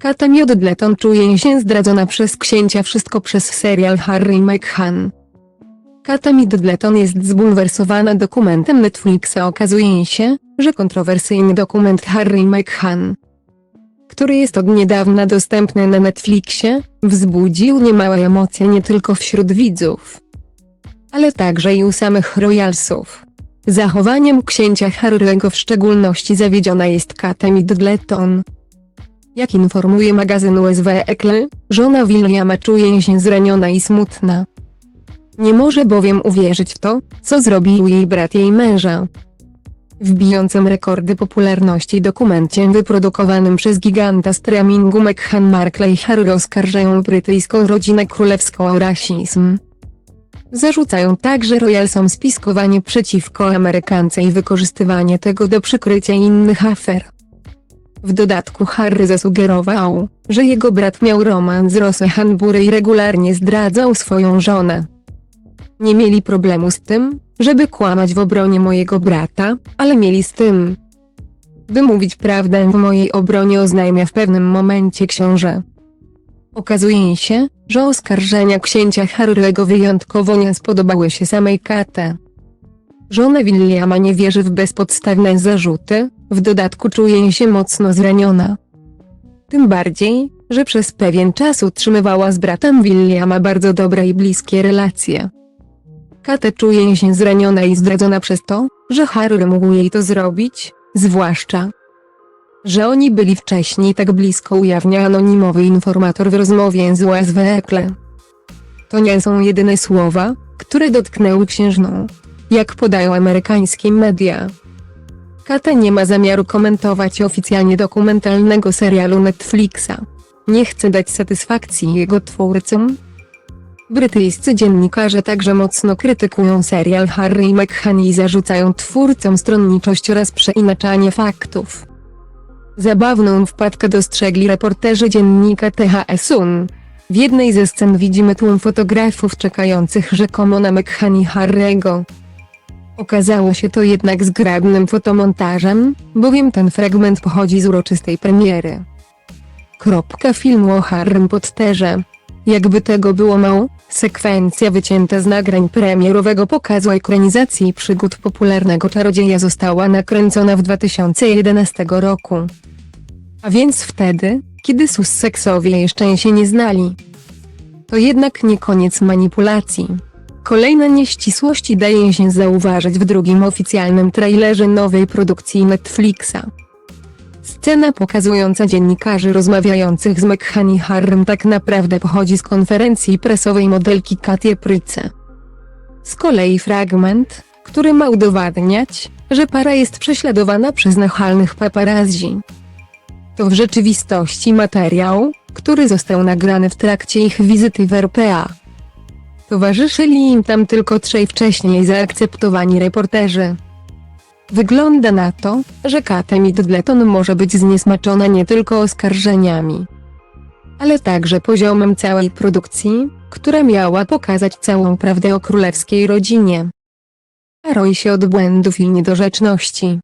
Kata Middleton czuje się zdradzona przez księcia wszystko przez serial Harry i Meghan. Kata jest zbulwersowana dokumentem Netflixa okazuje się, że kontrowersyjny dokument Harry i który jest od niedawna dostępny na Netflixie, wzbudził niemałe emocje nie tylko wśród widzów, ale także i u samych royalsów. Zachowaniem księcia Harry'ego w szczególności zawiedziona jest Kata Middleton. Jak informuje magazyn USW Ekle, żona Williama czuje się zraniona i smutna. Nie może bowiem uwierzyć w to, co zrobił jej brat jej męża. W bijącym rekordy popularności dokumencie wyprodukowanym przez giganta streamingu Meghan Markle i Harry oskarżają brytyjską rodzinę królewską o rasizm. Zarzucają także royalsom spiskowanie przeciwko Amerykance i wykorzystywanie tego do przykrycia innych afer. W dodatku Harry zasugerował, że jego brat miał romans z Rosę Hanbury i regularnie zdradzał swoją żonę. Nie mieli problemu z tym, żeby kłamać w obronie mojego brata, ale mieli z tym, by mówić prawdę w mojej obronie oznajmia w pewnym momencie książę. Okazuje się, że oskarżenia księcia Harry'ego wyjątkowo nie spodobały się samej Katę. Żona Williama nie wierzy w bezpodstawne zarzuty, w dodatku czuje się mocno zraniona. Tym bardziej, że przez pewien czas utrzymywała z bratem Williama bardzo dobre i bliskie relacje. Kate czuje się zraniona i zdradzona przez to, że Harry mógł jej to zrobić, zwłaszcza, że oni byli wcześniej tak blisko ujawnia anonimowy informator w rozmowie z USW Ekle. To nie są jedyne słowa, które dotknęły księżną, jak podają amerykańskie media. Kata nie ma zamiaru komentować oficjalnie dokumentalnego serialu Netflixa. Nie chce dać satysfakcji jego twórcom. Brytyjscy dziennikarze także mocno krytykują serial Harry i Meghan i zarzucają twórcom stronniczość oraz przeinaczanie faktów. Zabawną wpadkę dostrzegli reporterzy dziennika THS-un. W jednej ze scen widzimy tłum fotografów czekających rzekomo na Meghan i Harry'ego. Okazało się to jednak zgrabnym fotomontażem, bowiem ten fragment pochodzi z uroczystej premiery. Kropka filmu o Harrym Potterze. Jakby tego było mało, sekwencja wycięta z nagrań premierowego pokazu ekranizacji przygód popularnego czarodzieja została nakręcona w 2011 roku. A więc wtedy, kiedy Sussexowie jeszcze się nie znali. To jednak nie koniec manipulacji. Kolejne nieścisłości daje się zauważyć w drugim oficjalnym trailerze nowej produkcji Netflixa. Scena pokazująca dziennikarzy rozmawiających z i Harrym tak naprawdę pochodzi z konferencji prasowej modelki Katie Pryce. Z kolei fragment, który ma udowadniać, że para jest prześladowana przez nachalnych paparazzi. To w rzeczywistości materiał, który został nagrany w trakcie ich wizyty w RPA. Towarzyszyli im tam tylko trzej wcześniej zaakceptowani reporterzy. Wygląda na to, że Kate Middleton może być zniesmaczona nie tylko oskarżeniami, ale także poziomem całej produkcji, która miała pokazać całą prawdę o królewskiej rodzinie. A roi się od błędów i niedorzeczności.